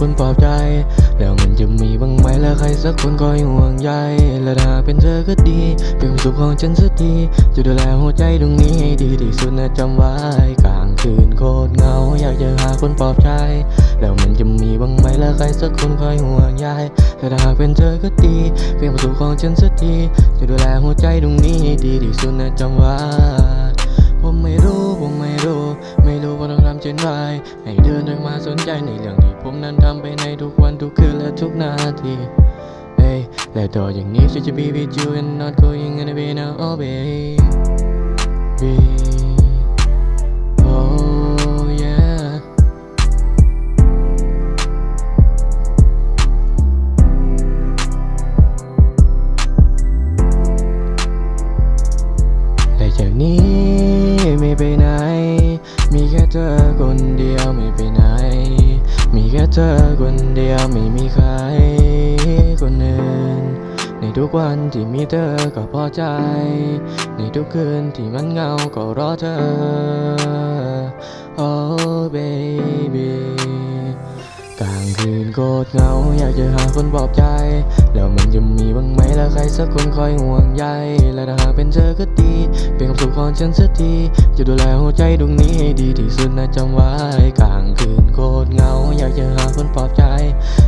คนปลอบใจ แล้วมันจะมีบ้างไหมแล้วใครสักคนคอยห่วงใยและถ้าเป็นเธอก็ดี เป็นสุขของฉันสักทีจะดูแลหัวใจตรงนี้ให้ดีที่สุดนะจำไว้ กลางคืนโคตรเหงาอยากจะหาคนปลอบใจ แล้วมันจะมีบ้างไหมแล้วใครสักคนคอยห่วงใยและถ้าหากเป็นเธอก็ดีเป็นสุขของฉันสักทีจะดูแลหัวใจตรงนี้ให้ดีที่สุดนะจำไว้ผมไม่รู้ รู้ว่าต้องทำเช่นไรให้เดินทางมาสนใจในเรื่องที่ผมนั้นทำไปในทุกวันทุกคืนและทุกนาทีเฮ้ยและต่ออย่างนี้ฉันจะ be with you and not going away now oh baby oh yeah แต่จากนี้ไม่ไปไหน มีแค่เธอคนเดียวไม่ไปไหน มีแค่เธอคนเดียวไม่มีใครคนอื่น ในทุกวันที่มีเธอก็พอใจ ในทุกคืนที่มันเงาก็รอเธอ Oh baby กลางคืนโคตรเหงาอยากจะหาคนปลอบใจ แล้วมันจะ ใครสักคนคอยห่วงใยและถ้าหากเป็นเธอก็ดี เป็นความสุขของฉันสักที จะดูแลหัวใจตรงนี้ให้ดีที่สุดนะจำไว้กลางคืนโคตรเหงา อยากจะหาคนปลอบใจ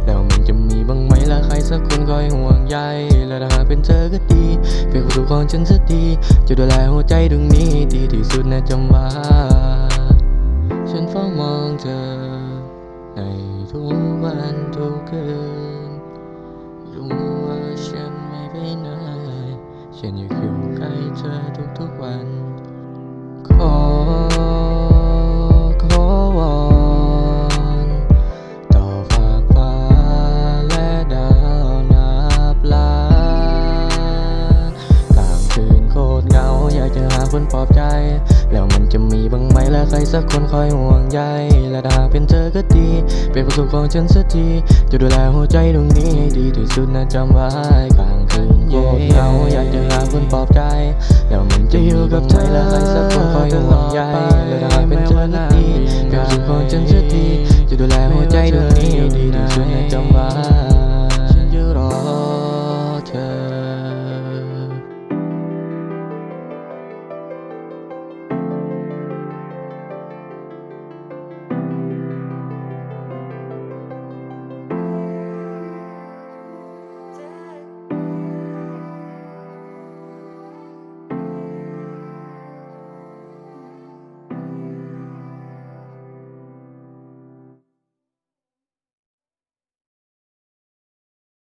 แล้วมันจะมีบ้างไหมแล้วใครสักคนคอยห่วงใยและถ้าหากเป็นเธอก็ดี เป็นความสุขของฉันสักที จะดูแลหัวใจตรงนี้ดีที่สุดนะจำไว้ ฉันเฝ้ามองเธอ ในทุกวันทุกคืนรู้ว่าฉัน ไปไหน ฉันอยากอยู่ใกล้เธอทุกๆวัน ขอ ขอวอนต่อฝากฟ้าและดาวนับล้านกลางคืนโคตรเหงา อยากจะหาคนปลอบใจ แล้วมันจะมีบ้างไหมและใครสักคนคอยห่วงใยและถ้าเป็นเธอก็ดี เป็นความสุขของฉันสักที จะดูแลหัวใจตรงนี้ให้ดีที่สุดนะจำไว้กลาง คืนโคตรเหงาอยากจะหาคนปลอบใจแล้วมันจะอยู่กับเธอและใครสักคนคอยห่วงใยและถ้าเป็นเธอก็ดีเป็นความสุขของฉันสักทีจะดูแลหัวใจดวงนี้ดีที่สุด